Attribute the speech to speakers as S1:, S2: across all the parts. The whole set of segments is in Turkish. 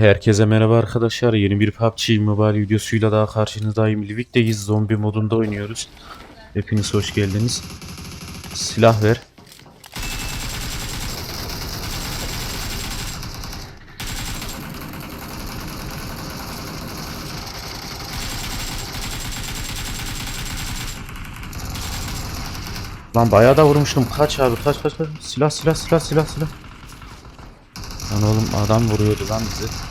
S1: Herkese merhaba arkadaşlar. Yeni bir PUBG Mobile videosuyla daha karşınızdayım. Livik'teyiz. Zombi modunda oynuyoruz. Hepiniz hoş geldiniz. Silah ver. Lan bayağı da vurmuştum. Kaç abi kaç kaç kaç. Silah silah silah silah silah. Lan oğlum adam vuruyordu lan bizi.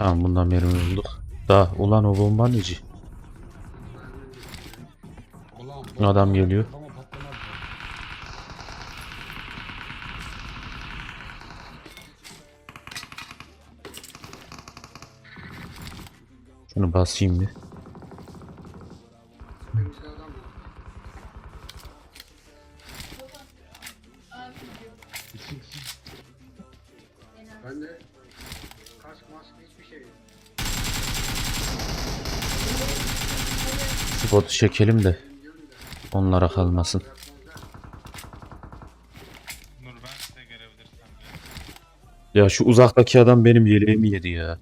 S1: Tamam bundan mermi bulduk. Da ulan o bomba neci? Adam geliyor. Şunu basayım bir.
S2: Ben de hiçbir şey yok.
S1: Şu botu çekelim de onlara kalmasın.
S3: Ya
S1: şu uzaktaki adam benim yeleğimi yedi ya.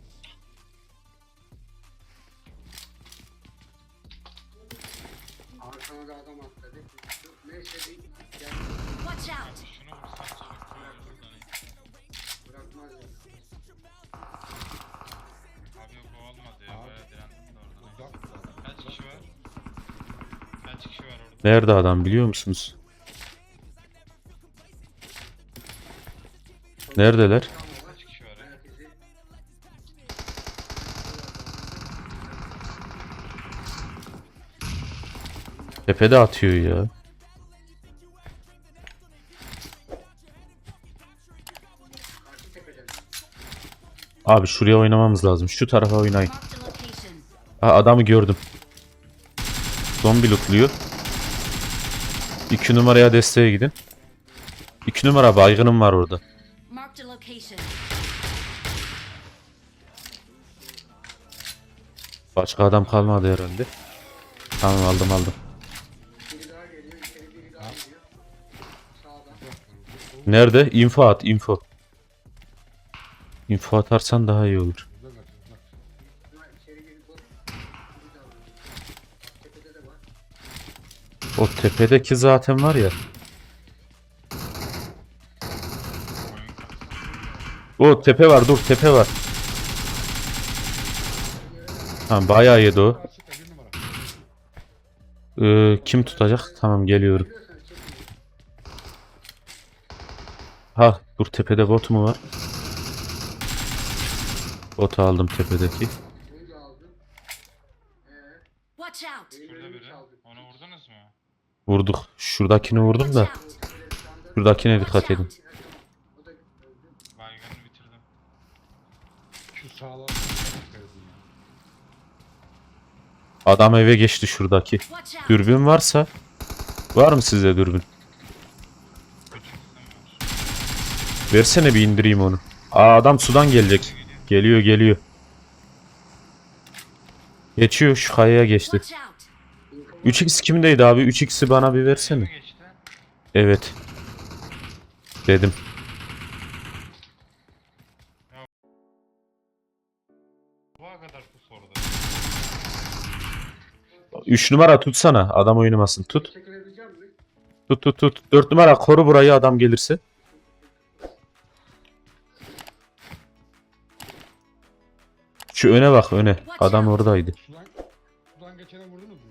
S1: Nerede adam biliyor musunuz? Neredeler? Tepede atıyor ya. Abi şuraya oynamamız lazım. Şu tarafa oynayın. Ha, adamı gördüm. Zombi lootluyor. 2 numaraya desteğe gidin. 2 numara baygınım var orada. Başka adam kalmadı herhalde. Tamam aldım aldım. Nerede? Info at info. Info atarsan daha iyi olur. Tepedeki zaten var ya. O tepe var dur tepe var. Tamam bayağı yedi o. Ee, kim tutacak? Tamam geliyorum. Ha dur tepede bot mu var? Botu aldım tepedeki.
S4: Watch out!
S3: Şurada biri. Onu vurdunuz mu?
S1: Vurduk. Şuradakini vurdum da. Şuradakine dikkat edin.
S3: Baygını bitirdim.
S2: Şu sağlam.
S1: Adam eve geçti şuradaki. Dürbün varsa. Var mı size dürbün? Versene bir indireyim onu. Aa adam sudan gelecek. Geliyor geliyor. Geçiyor şu kayaya geçti.
S4: Watch out!
S1: 3x kimdeydi abi? 3x'i bana bir versene. Evet. Dedim. 3 numara tutsana. Adam oynamasın. Tut. Tut tut tut. 4 numara koru burayı adam gelirse. Şu öne bak öne. Adam oradaydı.
S2: Sudan, geçene vurdunuz mu?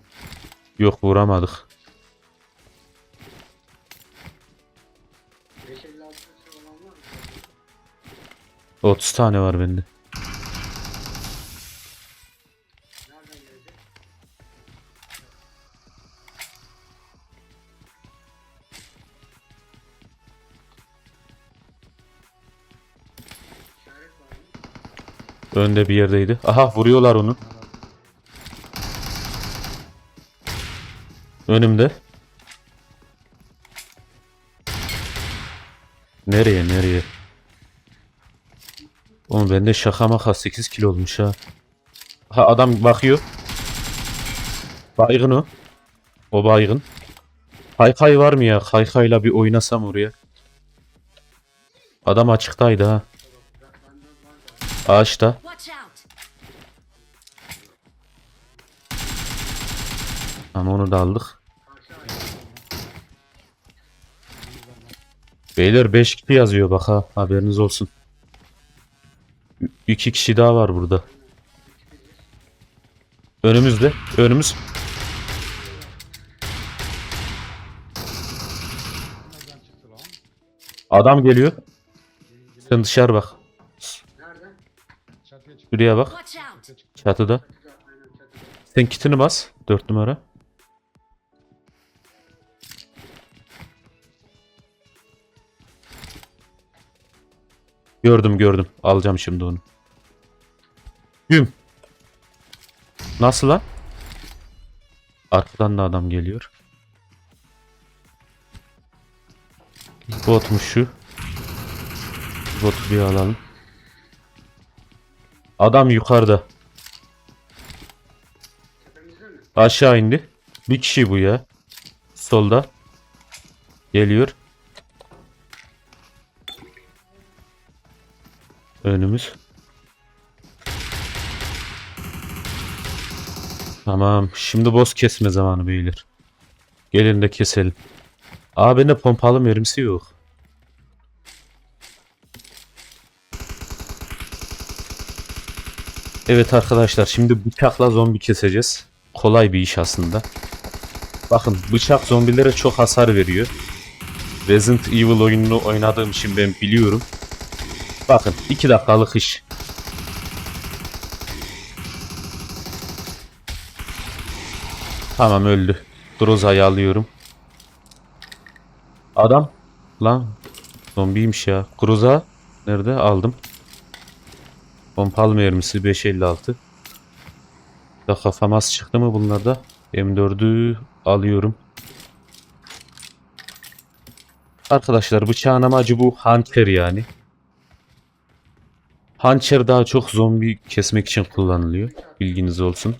S1: Yok vuramadık.
S2: 556 olan var mı?
S1: 30 tane var bende. Önde bir yerdeydi. Aha vuruyorlar onu. Önümde. Nereye nereye? Oğlum bende şaka maka 8 kilo olmuş ha. Ha adam bakıyor. Baygın o. O baygın. Kaykay var mı ya? Kaykayla bir oynasam oraya. Adam açıktaydı ha. Ağaçta. Ama onu da aldık. Beyler 5 kişi yazıyor bak ha. Haberiniz olsun. 2 kişi daha var burada. Önümüzde. Önümüz. Adam geliyor. Sen dışarı bak. Şuraya bak. Çatıda. Sen kitini bas. 4 numara. Gördüm gördüm. Alacağım şimdi onu. Güm. Nasıl lan? Arkadan da adam geliyor. Botmuş şu. Botu bir alalım. Adam yukarıda. Aşağı indi. Bir kişi bu ya. Solda. Geliyor. Önümüz. Tamam. Şimdi boss kesme zamanı beyler. Gelin de keselim. Aa bende pompalı mermisi yok. Evet arkadaşlar şimdi bıçakla zombi keseceğiz. Kolay bir iş aslında. Bakın bıçak zombilere çok hasar veriyor. Resident Evil oyununu oynadığım için ben biliyorum. Bakın 2 dakikalık iş. Tamam öldü. Groza'yı alıyorum. Adam. Lan. Zombiymiş ya. Groza. Nerede? Aldım. Pompalı mermisi 556. Da kafam az çıktı mı bunlarda? M4'ü alıyorum. Arkadaşlar bıçağın amacı bu hançer yani. Hançer daha çok zombi kesmek için kullanılıyor. Bilginiz olsun.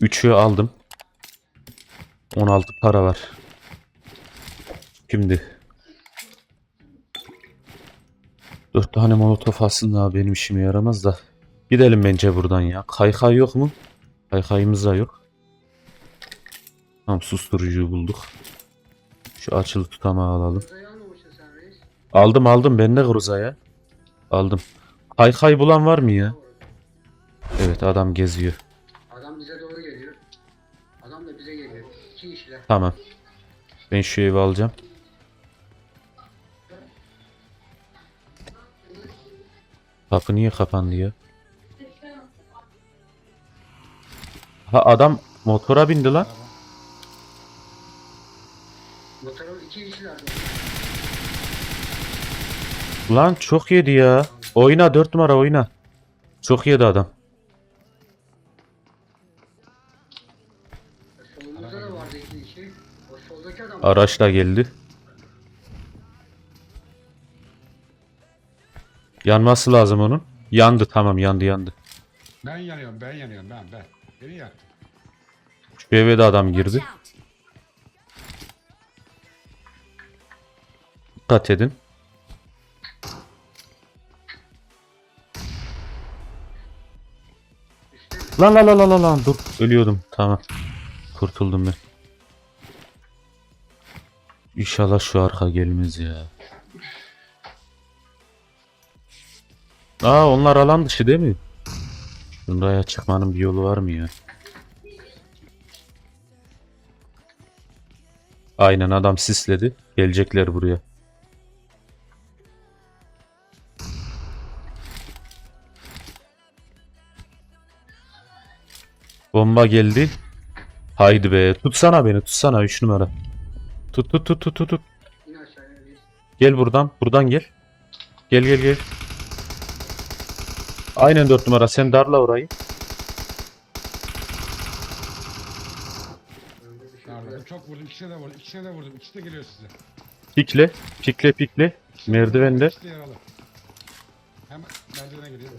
S1: 3'ü aldım. 16 para var. Şimdi 4 tane molotof aslında benim işime yaramaz da. Gidelim bence buradan ya. Kaykay yok mu? Kaykayımız da yok. Tam susturucuyu bulduk. Şu açılı tutamağı alalım. Aldım aldım ben de Gruza'ya. Aldım. Kaykay bulan var mı ya? Evet adam geziyor.
S2: Adam bize doğru geliyor. Adam da bize geliyor. İki kişiler.
S1: Tamam. Ben şu evi alacağım. Kapı niye kapandı ya? Ha adam motora bindi lan.
S2: Motora iki kişiler.
S1: Lan çok yedi ya. Oyna 4 numara oyna. Çok yedi adam. Araçla geldi. Yanması lazım onun. Yandı tamam yandı yandı.
S5: Ben yanıyorum, ben yanıyorum, ben, ben. Beni yaktı.
S1: Şu eve de adam girdi. Dikkat edin. Lan lan lan lan lan dur ölüyordum tamam. Kurtuldum ben. İnşallah şu arka gelmez ya. Aa onlar alan dışı değil mi? Buraya çıkmanın bir yolu var mı ya? Aynen adam sisledi. Gelecekler buraya. Bomba geldi. Haydi be. Tutsana beni. Tutsana 3 numara. Tut tut tut tut tut. Gel buradan. Buradan gel. Gel gel gel. Aynen 4 numara. Sen darla orayı.
S5: Darladım, çok vurdum, ikisine de vurdum, ikisine de vurdum, ikisi de geliyor size.
S1: Pikle. Pikle pikle. Merdivende.
S5: İkisi de yaralı. Hemen merdivene geliyor.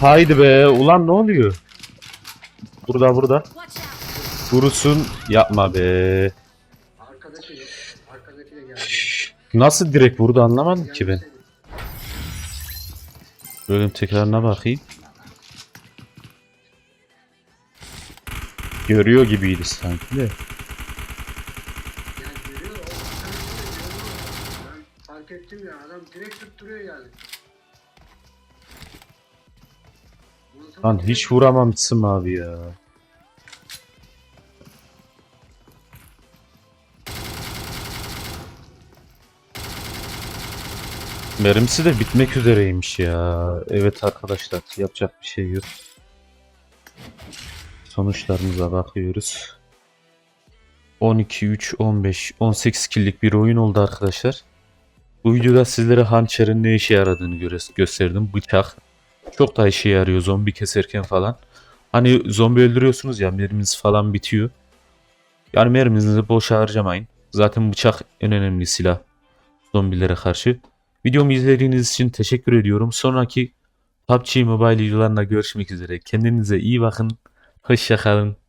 S1: Haydi be ulan ne oluyor? Burada burada. Vurusun yapma be. Nasıl direkt vurdu anlamadım ki ben. Bölüm tekrarına bakayım. Görüyor gibiydi sanki de.
S2: Fark ettim ya. Adam direkt tutturuyor yani.
S1: Lan hiç vuramamışsın abi ya. Mermisi de bitmek üzereymiş ya. Evet arkadaşlar yapacak bir şey yok. Sonuçlarımıza bakıyoruz. 12, 3, 15, 18 killik bir oyun oldu arkadaşlar. Bu videoda sizlere hançerin ne işe yaradığını gösterdim. Bıçak, çok da işe yarıyor zombi keserken falan. Hani zombi öldürüyorsunuz ya merminiz falan bitiyor. Yani merminizi boş harcamayın. Zaten bıçak en önemli silah zombilere karşı. Videomu izlediğiniz için teşekkür ediyorum. Sonraki PUBG Mobile videolarında görüşmek üzere. Kendinize iyi bakın. Hoşçakalın.